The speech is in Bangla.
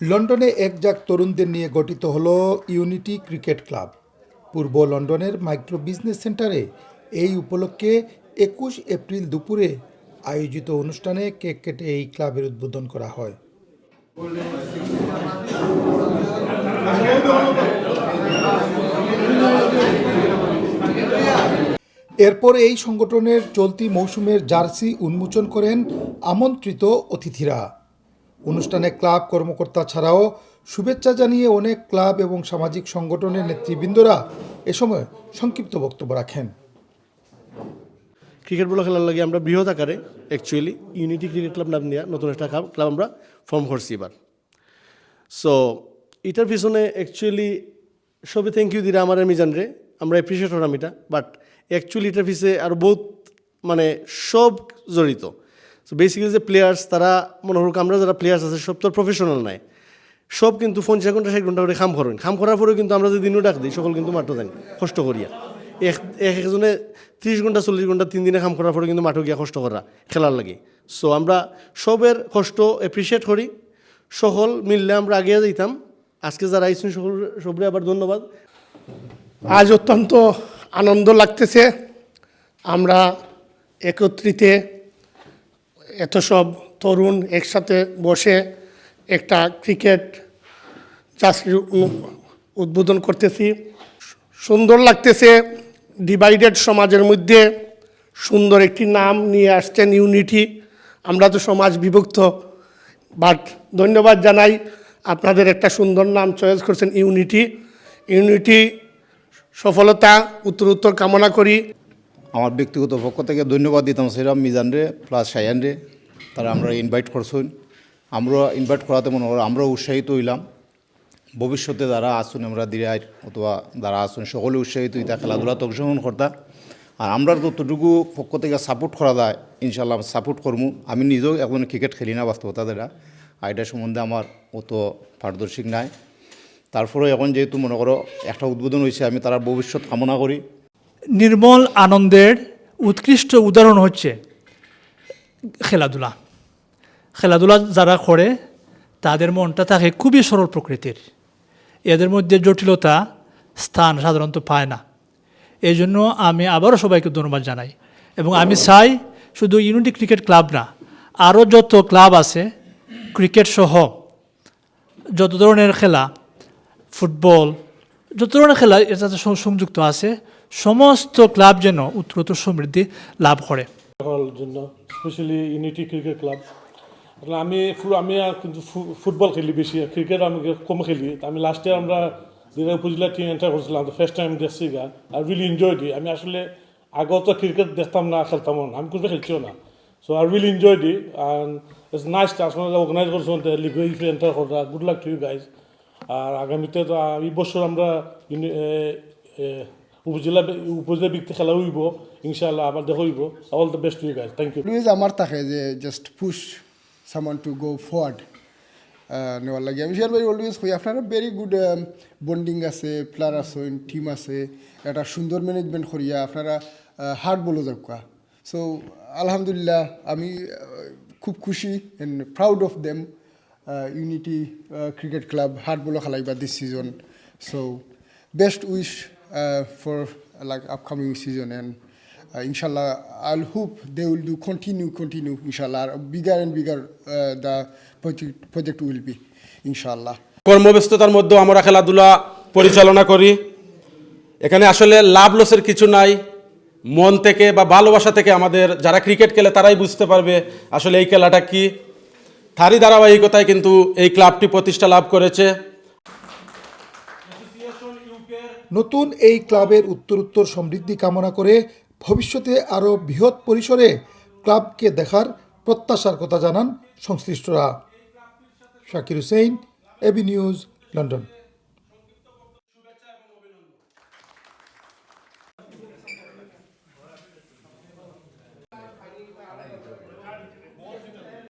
লন্ডনে একজাক তরুণদের নিয়ে গঠিত হল ইউনিটি ক্রিকেট ক্লাব। পূর্ব লন্ডনের মাইক্রো বিজনেস সেন্টারে এই উপলক্ষে একুশ এপ্রিল দুপুরে আয়োজিত অনুষ্ঠানে কেক কেটে এই ক্লাবের উদ্বোধন করা হয়। এরপর এই সংগঠনের চলতি মৌসুমের জার্সি উন্মোচন করেন আমন্ত্রিত অতিথিরা। অনুষ্ঠানে ক্লাব কর্মকর্তা ছাড়াও শুভেচ্ছা জানিয়ে অনেক ক্লাব এবং সামাজিক সংগঠনের নেতৃবৃন্দরা এ সময় সংক্ষিপ্ত বক্তব্য রাখেন। ক্রিকেট বল খেলার লাগে আমরা বৃহৎ আকারে অ্যাকচুয়ালি ইউনিটি ক্রিকেট ক্লাব নাম নিয়ে নতুন একটা ক্লাব আমরা ফর্ম করছি এবার। সো এটার পিছনে অ্যাকচুয়ালি সবে থ্যাংক ইউ দিরা আমার মিজান রে। আমরা অ্যাপ্রিসিয়েট হলাম এটা বাট অ্যাকচুয়ালি এটার পিছিয়ে আরও বহুত মানে সব জড়িত। সো বেসিক্যালি যে প্লেয়ার্স তারা মনে হোক আমরা যারা প্লেয়ার্স আছে, সব তো প্রফেশনাল নাই। সব কিন্তু পঞ্চাশ ঘণ্টা, ষাট ঘণ্টা করে খাম করেন। খাম করার পরেও কিন্তু আমরা যে দিনও ডাক দিই, সকল কিন্তু মাঠও দেন, কষ্ট করিয়া। এক এক একজনে ত্রিশ ঘণ্টা, চল্লিশ ঘণ্টা, তিন দিনে কাম করার পরে কিন্তু মাঠে গিয়া কষ্ট করা, খেলার লাগে। সো আমরা সবের কষ্ট এপ্রিসিয়েট করি। সকল মিললে আমরা আগিয়ে যাইতাম। আজকে যারা আইসুন সকল, সবরে আবার ধন্যবাদ। আজ অত্যন্ত আনন্দ লাগতেছে। আমরা একত্রিতে এত সব তরুণ একসাথে বসে একটা ক্রিকেট চাষির উদ্বোধন করতেছি। সুন্দর লাগতেছে ডিভাইডেড সমাজের মধ্যে সুন্দর একটি নাম নিয়ে আসছেন ইউনিটি আমরা তো সমাজ বিভক্ত বাট ধন্যবাদ জানাই আপনাদের একটা সুন্দর নাম চয়েস করছেন ইউনিটি ইউনিটি সফলতা উত্তর উত্তর কামনা করি। আমার ব্যক্তিগত পক্ষ থেকে ধন্যবাদ দিতাম সেরাম মিজান রে প্লাস সায়ান রে তারা আমরা ইনভাইট করছেন। আমরা ইনভাইট করাতে মনে করো আমরাও উৎসাহিত হইলাম। ভবিষ্যতে যারা আসুন আমরা দিরাই অথবা যারা আসুন সকলে উৎসাহিত হইতা খেলাধুলাতে অংশগ্রহণ করতা। আর আমরা যতটুকু পক্ষ থেকে সাপোর্ট করা যায় ইনশাল্লাহ সাপোর্ট করব আমি নিজেও এখন ক্রিকেট খেলি না বাস্তবতা দ্বারা। আর এটা সম্বন্ধে আমার অত পারদর্শিক নাই। তারপরে এখন যেহেতু মনে করো একটা উদ্বোধন হয়েছে আমি তারা ভবিষ্যৎ কামনা করি। নির্মল আনন্দের উৎকৃষ্ট উদাহরণ হচ্ছে খেলাধুলা। খেলাধুলা যারা করে, তাদের মনটা থাকে খুবই সরল প্রকৃতির। এদের মধ্যে জটিলতা স্থান সাধারণত পায় না। এই জন্য আমি আবারও সবাইকে ধন্যবাদ জানাই। এবং আমি চাই শুধু ইউনিটি ক্রিকেট ক্লাব না, আরও যত ক্লাব আছে, ক্রিকেট সহ যত ধরনের খেলা, ফুটবল যত ধরনের খেলা এর সাথে সংযুক্ত আছে, সমস্ত ক্লাব যেন উত্তরোত্তর সমৃদ্ধি লাভ করে। জন্য ইউনিটি ক্লাব আমি আমি আর কিন্তু ফুটবল খেলি বেশি ক্রিকেট আমি কম খেলি। আমি লাস্ট ইয়ার আমরা দিনা উপজেলা টিম এন্টার করছিলাম ফার্স্ট টাইম দেখছি গা। আর রিলি এনজয় ডি আমি আসলে আগেও তো ক্রিকেট দেখতাম না, খেলতাম না। আমি কোনো খেলছিও না। So I really enjoyed and it's nice আপনারা অর্গানাইজ করছেন লিগো এন্টার করা good luck to you guys আর আগামীতে তো এই বছর আমরা উপজেলা উপজেলা ভিত্তিক খেলা হইব, ইনশাআল্লাহ আবার দেখা হইব। All the best you guys thank you always আমার থাকে যে just push someone to go forward নেওয়ার লাগে। আমি শিয়ার ভাই অলওয়েজ কই, আপনারা ভেরি গুড বন্ডিং আছে প্লেয়ার আছে টিম আছে, একটা সুন্দর ম্যানেজমেন্ট করিয়া আপনারা হার্ড বলো যাকা সো আলহামদুলিল্লাহ, আমি খুব খুশি and proud of them unity cricket club hard বলো খেলাইবা this season so best wish for like upcoming season and uh, inshallah i'll hope they will do continue continue inshallah bigger and bigger uh, the project, project will be inshallah. কর্মব্যস্ততার মধ্যেও আমরা খেলাধুলা পরিচালনা করি। এখানে আসলে লাভ লসের কিছু নাই। মন থেকে বা ভালোবাসা থেকে আমাদের যারা ক্রিকেট খেলে তারাই বুঝতে পারবে আসলে এই খেলাটা কি। তারই ধারাবাহিকতায় কিন্তু এই ক্লাবটি প্রতিষ্ঠা লাভ করেছে। নতুন এই ক্লাবের উত্তরোত্তর সমৃদ্ধি কামনা করে ভবিষ্যতে আরও বৃহৎ পরিসরে ক্লাবকে দেখার প্রত্যাশার কথা জানান সংশ্লিষ্টরা। Shakir Hussain AB news, London.